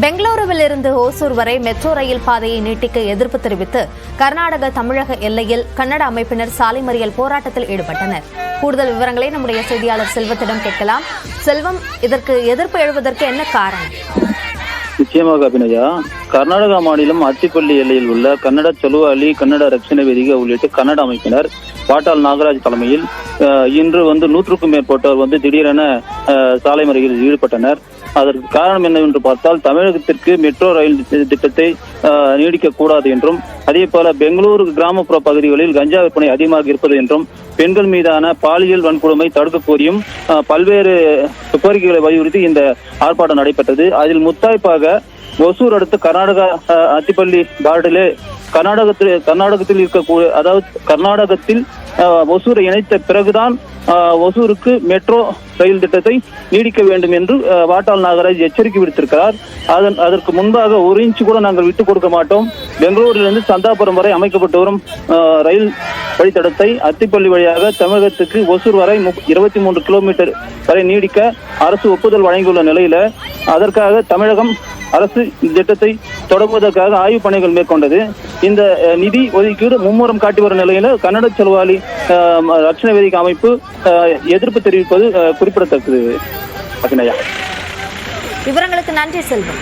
பெங்களூருவில் இருந்து ஓசூர் வரை மெட்ரோ ரயில் பாதையை நீட்டிக்க எதிர்ப்பு தெரிவித்து கர்நாடக தமிழக எல்லையில் கன்னட அமைப்பினர் சாலை மறியல் போராட்டத்தில் ஈடுபட்டனர். கூடுதல் விவரங்களை நம்முடைய செய்தியாளர் செல்வத்திடம் கேட்கலாம். செல்வம் இதற்கு எதிர்ப்பு எழுவதற்கு என்ன காரணம்? நிச்சயமாக அபிநயா கர்நாடகா மாநிலம் அத்திப்பள்ளி எல்லையில் உள்ள கன்னட செலுவாலி கன்னட ரட்சண வேதிகை உள்ளிட்ட கன்னட அமைப்பினர் பாட்டாள் நாகராஜ் தலைமையில் அஹ், இன்று வந்து நூற்றுக்கும் மேற்பட்டோர் வந்து திடீரென அஹ், சாலை மறியலில் ஈடுபட்டனர். அதற்கு காரணம் என்னவென்று பார்த்தால் தமிழகத்திற்கு மெட்ரோ ரயில் திட்டத்தை நீடிக்க கூடாது என்றும் அதே போல பெங்களூரு கிராமப்புற பகுதிகளில் கஞ்சா விற்பனை அதிகமாக இருப்பது என்றும் பெண்கள் மீதான பாலியல் வன்கொடுமை தடுக்க கோரியும் பல்வேறு கோரிக்கைகளை வலியுறுத்தி இந்த ஆர்ப்பாட்டம் நடைபெற்றது. அதில் முத்தாய்ப்பாக ஒசூர் அடுத்த கர்நாடகா அத்திப்பள்ளி கார்டிலே கர்நாடகத்தில் கர்நாடகத்தில் இருக்கக்கூடிய அதாவது கர்நாடகத்தில் ஒசூரை இணைத்த பிறகுதான் ஒசூருக்கு மெட்ரோ ரயில் திட்டத்தை நீடிக்க வேண்டும் என்று வாட்டால் வாட்டாள் நாகராஜ் எச்சரிக்கை விடுத்திருக்கிறார். அதன் அதற்கு முன்பாக ஒரு இன்ச்சு கூட நாங்கள் விட்டுக் கொடுக்க மாட்டோம். பெங்களூரிலிருந்து சந்தாபுரம் வரை அமைக்கப்பட்டு வரும் ரயில் வழித்தடத்தை அத்திப்பள்ளி வழியாக தமிழகத்துக்கு ஒசூர் வரை இருபத்தி மூன்று கிலோமீட்டர் வரை நீடிக்க அரசு ஒப்புதல் வழங்கியுள்ள நிலையில அதற்காக தமிழகம் அரசு இந்த திட்டத்தை தொடங்குவதற்காக ஆய்வுப் பணிகள் மேற்கொண்டது. இந்த நிதி ஒதுக்கீடு மும்முரம் காட்டி வரும் நிலையில கன்னட செலவாளி அஹ், ரட்சண வேதிக்கை அமைப்பு அஹ், எதிர்ப்பு தெரிவிப்பது அஹ், குறிப்பிடத்தக்கது அபிநயா. விவரங்களுக்கு நன்றி செல்வம்.